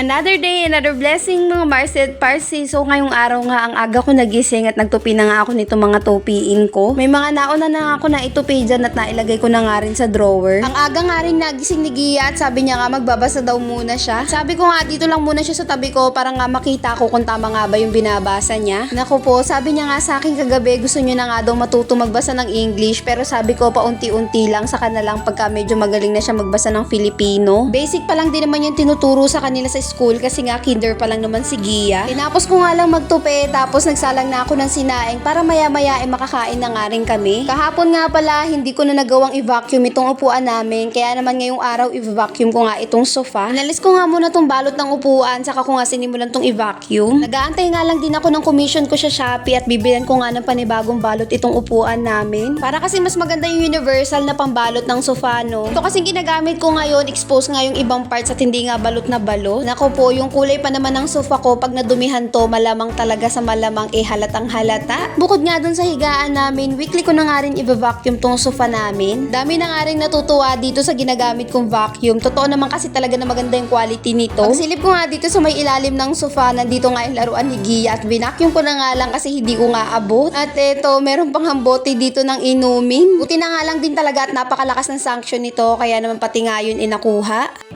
Another day, another blessing mga Marset Parsi. So ngayong araw nga ang aga ko nagising at nagtupi na nga ako nito mga tupiin ko. May mga nauna na ako na itupi dyan at nailagay ko na nga rin sa drawer. Ang aga nga rin nagising ni Gia at sabi niya nga magbabasa daw muna siya. Sabi ko nga dito lang muna siya sa tabi ko para nga makita ko kung tama nga ba yung binabasa niya. Naku po, sabi niya nga sa akin kagabi gusto niyo na nga daw matuto magbasa ng English pero sabi ko paunti-unti lang sa lang pagka medyo magaling na siya magbasa ng Filipino. Basic pa lang din naman yung tinuturo sa kanila sa school kasi nga kinder pa lang naman si Gia. Tinapos ko nga lang magtupi tapos nagsalang na ako ng sinaing para maya-maya ay makakain na nga rin kami. Kahapon nga pala hindi ko na nagawang i-vacuum itong upuan namin kaya naman ngayong araw i-vacuum ko nga itong sofa. Inalis ko nga muna tong balot ng upuan saka ko nga sinimulan tong i-vacuum. Nagaantay nga lang din ako ng commission ko sa Shopee at bibilan ko nga ng panibagong balot itong upuan namin. Para kasi mas maganda yung universal na pambalot ng sofa no. Ito kasi ginagamit ko ngayon, expose nga yung ibang parts at hindi nga balot na balot. Nako po, yung kulay pa naman ng sofa ko pag nadumihan to, malamang talaga sa malamang eh halatang halata. Bukod nga dun sa higaan namin, weekly ko na nga rin i-vacuum tong sofa namin. Dami na nga rin natutuwa dito sa ginagamit kong vacuum. Totoo naman kasi talaga na maganda yung quality nito. Pagsilip ko nga dito sa may ilalim ng sofa, nandito nga yung laruan ni Gia at binacuum ko na nga lang kasi hindi ko nga abot. At eto, meron pang hambote dito ng inumin. Buti na nga lang din talaga at napakalakas ng sanction nito, kaya naman pati nga yun inakuha.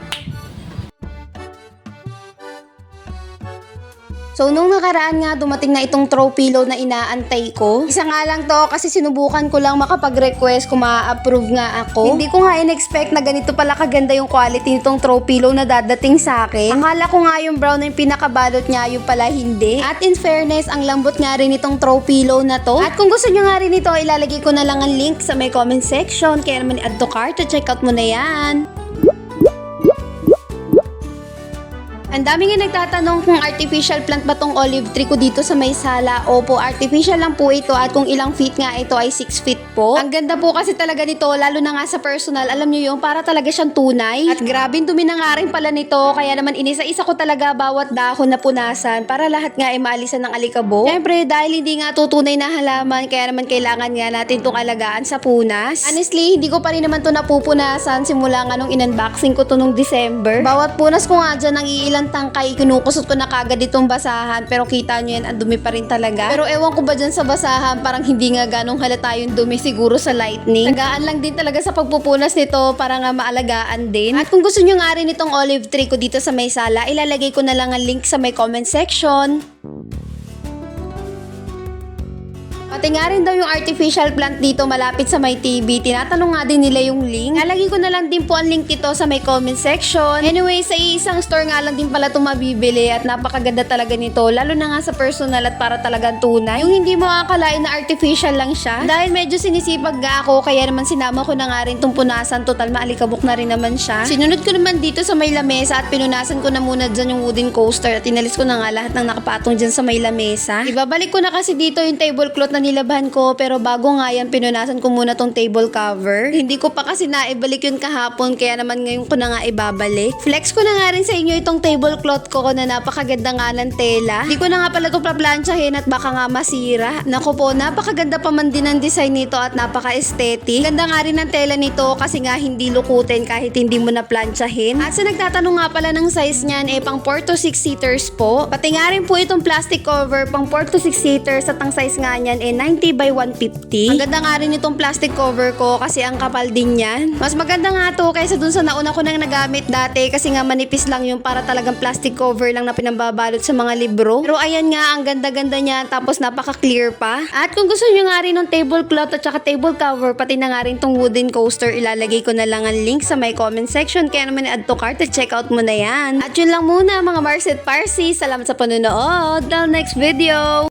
So, nung nakaraan nga, dumating na itong throw pillow na inaantay ko. Isa nga lang to kasi sinubukan ko lang makapag-request kung ma-approve nga ako. Hindi ko nga in-expect na ganito pala kaganda yung quality nitong throw pillow na dadating sa akin. Akala ko nga yung brown na yung pinakabalot niya, yung pala hindi. At in fairness, ang lambot nga rin itong throw pillow na to. At kung gusto nyo nga rin ito, ilalagay ko na lang ang link sa may comment section. Kaya naman i-add to cart check out mo na yan. Ang dami nga nagtatanong kung artificial plant ba tong olive tree ko dito sa may sala. Opo, artificial lang po ito at kung ilang feet nga ito ay 6 feet po. Ang ganda po kasi talaga nito, lalo na nga sa personal. Alam nyo yung para talaga siyang tunay. At grabe dumi na nga rin pala nito. Kaya naman inisa-isa ko talaga bawat dahon na punasan para lahat nga ay maalisan ng alikabok. Siyempre, dahil hindi nga tutunay na halaman, kaya naman kailangan nga natin tong alagaan sa punas. Honestly, hindi ko pa rin naman to napupunasan simula nga nung in-unboxing ko to nung December. Bawat punas ko nga dyan ng tangkay, kinukusot ko na kagad itong basahan. Pero kita nyo yan, ang dumi pa rin talaga. Pero ewan ko ba dyan sa basahan, parang hindi nga ganong halata yung dumi siguro sa lightning. Tagaan lang din talaga sa pagpupunas nito para nga maalagaan din. At kung gusto nyo nga rin itong olive tree ko dito sa may sala, ilalagay ko na lang ang link sa may comment section. Pati nga rin daw yung artificial plant dito malapit sa may TV. Tinatanong nga din nila yung link. Lalagay ko na lang din po ang link dito sa may comment section. Anyway, sa isang store nga lang din pala ito mabibili at napakaganda talaga nito. Lalo na nga sa personal at para talagang tunay. Yung hindi mo akalain na artificial lang siya. Dahil medyo sinisipag nga ako, kaya naman sinama ko na nga rin itong punasan. Total maalikabok na rin naman siya. Sinunod ko naman dito sa may lamesa at pinunasan ko na muna dyan yung wooden coaster at inalis ko na nga lahat ng nakapatong dyan sa may lamesa. Ibabalik ko na kasi dito yung tablecloth na nilabahan ko pero bago nga yan pinunasan ko muna tong table cover. Hindi ko pa kasi naibalik yun kahapon kaya naman ngayon ko na nga ibabalik. Flex ko na nga rin sa inyo itong tablecloth ko na napakaganda nga ng tela. Hindi ko na nga pala ito plaplansyahin at baka nga masira. Nako po, napakaganda pa man din ang design nito at napaka-aesthetic. Ganda nga rin ng tela nito kasi nga hindi lukutin kahit hindi mo na plansyahin. At sa nagtatanong nga pala ng size niyan, eh pang 4 to 6 seaters po. Pati nga rin po itong plastic cover pang 4 to 6 seaters at ang size nga niyan eh 90 by 150. Ang ganda nga rin itong plastic cover ko kasi ang kapal din yan. Mas maganda nga to kaysa dun sa nauna ko nang nagamit dati kasi nga manipis lang yung para talagang plastic cover lang na pinambabalot sa mga libro. Pero ayan nga, ang ganda-ganda niya tapos napaka-clear pa. At kung gusto nyo nga rin ng tablecloth at saka table cover, pati na nga rin tong wooden coaster, ilalagay ko na lang ang link sa my comment section kaya naman add to cart at check out mo na yan. At yun lang muna mga Marset Parsi. Salamat sa panonood. Till next video!